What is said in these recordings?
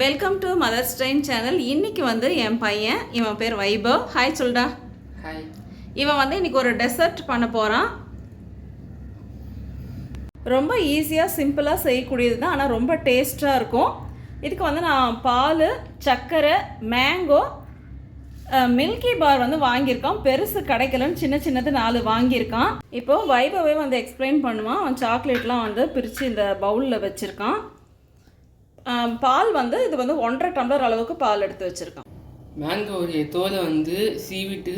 Welcome to mother's time channel இன்னைக்கு வந்து என் பையன் இவன் பேர் வைபவ். ஹாய் சொல்டா. ஹாய் இவன் வந்து இன்னைக்கு ஒரு டெசர்ட் பண்ண போகிறான் ரொம்ப ஈஸியாக சிம்பிளாக செய்யக்கூடியது தான் ஆனால் ரொம்ப டேஸ்ட்டாக இருக்கும். இதுக்கு வந்து நான் பால் சர்க்கரை மேங்கோ மில்கி பார் வந்து வாங்கியிருக்கான். பெருசு கிடைக்கலன்னு சின்ன சின்னது நாலு வாங்கியிருக்கான். இப்போது வைபவே வந்து எக்ஸ்பிளைன் பண்ணுவான். அவன் சாக்லேட்லாம் வந்து பிரித்து இந்த பவுலில் வச்சுருக்கான். பால் வந்து இது வந்து ஒன்றரை டம்ளர் அளவுக்கு பால் எடுத்து வச்சுருக்கான். மேங்கோடைய தோலை வந்து சீவிட்டு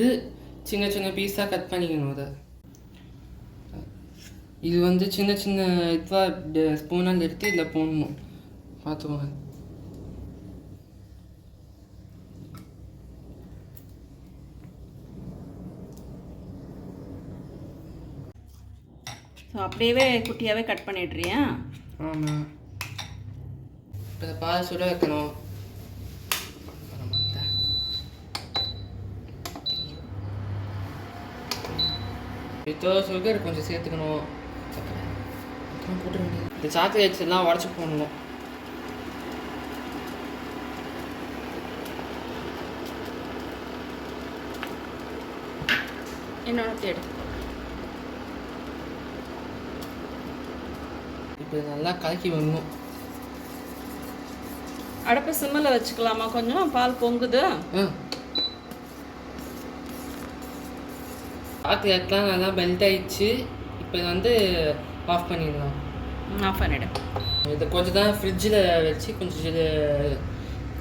சின்ன சின்ன பீஸாக கட் பண்ணிக்கணும் அதை. இது வந்து சின்ன சின்ன இதுவாக ஸ்பூனால் எடுத்து இதில் போடணும். பார்த்துக்கோங்க. ஸோ அப்படியே குட்டியாகவே கட் பண்ணிடுறியா? ஆமாம் இப்போ இதை பால் சுட வைக்கணும் இப்போ சுகர் கொஞ்சம் சேர்த்துக்கணும் அப்புறம் வேண்டியது. இந்த சாக்லேட்ஸ் எல்லாம் உடச்சி போடணும் என்னோட தேடு இப்போ இதை நல்லா கலக்கி வரணும் அடுப்பு சிம்மில் வச்சுக்கலாமா கொஞ்சம்? பால் பொங்குது. ஆ. சாக்லேட்லாம் நல்லா பெல்ட் ஆயிடுச்சு. இப்போ இதை வந்து ஆஃப் பண்ணிடலாம். ஆஃப் பண்ணிடு. இதை கொஞ்சம் தான் ஃப்ரிட்ஜில் வச்சு கொஞ்சம் ஜில்லு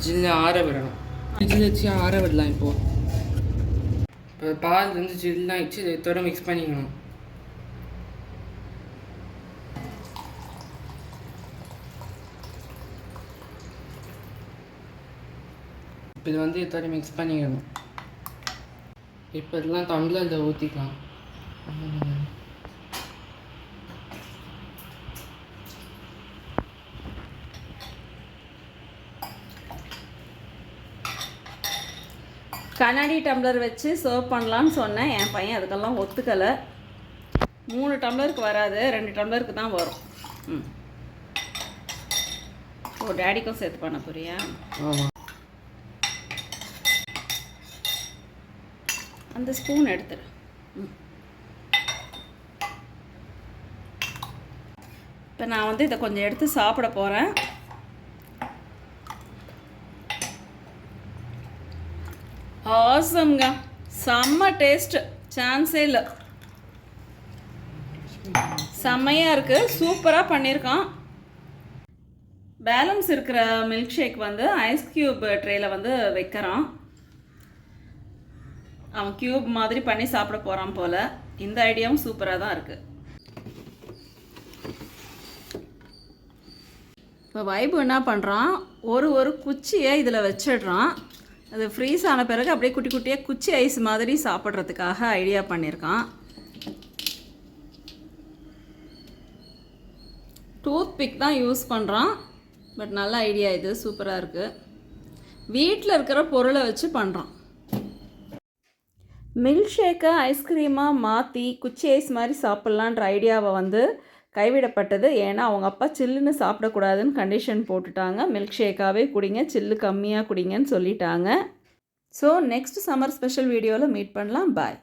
ஜில்லு ஆற விடணும். ஃப்ரிட்ஜில் வச்சு ஆற விடலாம் இப்போது இப்போ பால் வந்து இதை இதோட மிக்ஸ் பண்ணிக்கணும். இப்போ இது வந்து இதோட மிக்ஸ் பண்ணிக்கணும். இப்போ இதெல்லாம் டம்ளரில் ஊற்றிக்கலாம் கண்ணாடி டம்ளர் வச்சு சர்வ் பண்ணலான்னு சொன்னேன். என் பையன் அதுக்கெல்லாம் ஒத்துக்கலை. மூணு டம்ளருக்கு வராது. ரெண்டு டம்ளருக்கு தான் வரும். ம். ஓ டேடிக்கும் சேர்த்து பண்ண போறியா? ஆமாம் அந்த ஸ்பூன் எடுத்துடு இப்போ நான் வந்து இதை கொஞ்சம் எடுத்து சாப்பிட போகிறேன் ஆசம்ங்க செம்ம டேஸ்ட்டு சான்ஸே இல்லை. செம்மையாக இருக்குது சூப்பராக பண்ணியிருக்கான் பேலன்ஸ் இருக்கிற மில்க் ஷேக் வந்து ஐஸ் க்யூப் ட்ரேயில் வந்து வைக்கிறான். அவன் க்யூப் மாதிரி பண்ணி சாப்பிட போகிறான் போல். இந்த ஐடியாவும் சூப்பராக தான் இருக்குது இப்போ வைபு என்ன பண்ணுறான் ஒரு ஒரு குச்சியை இதில் வச்சிடுறான். அது ஃப்ரீஸ் ஆன பிறகு அப்படியே குட்டி குட்டியாக குச்சி ஐஸ் மாதிரி சாப்பிட்றதுக்காக ஐடியா பண்ணியிருக்கான் டூத் பிக் தான் யூஸ் பண்ணுறான் பட் நல்ல ஐடியா இது சூப்பராக இருக்குது வீட்டில் இருக்கிற பொருளை வச்சு பண்ணுறான் மில்க் ஷேக்கை ஐஸ்கிரீமாக மாற்றி குச்சி ஐஸ் மாதிரி சாப்பிட்லான்ற ஐடியாவை வந்து கைவிடப்பட்டது. ஏன்னா அவங்க அப்பா சில்லுன்னு சாப்பிடக்கூடாதுன்னு கண்டிஷன் போட்டுட்டாங்க. மில்க் ஷேக்காகவே குடிங்க சில்லு கம்மியாக குடிங்கன்னு சொல்லிட்டாங்க. ஸோ நெக்ஸ்ட் சம்மர் ஸ்பெஷல் வீடியோவில் மீட் பண்ணலாம். பாய்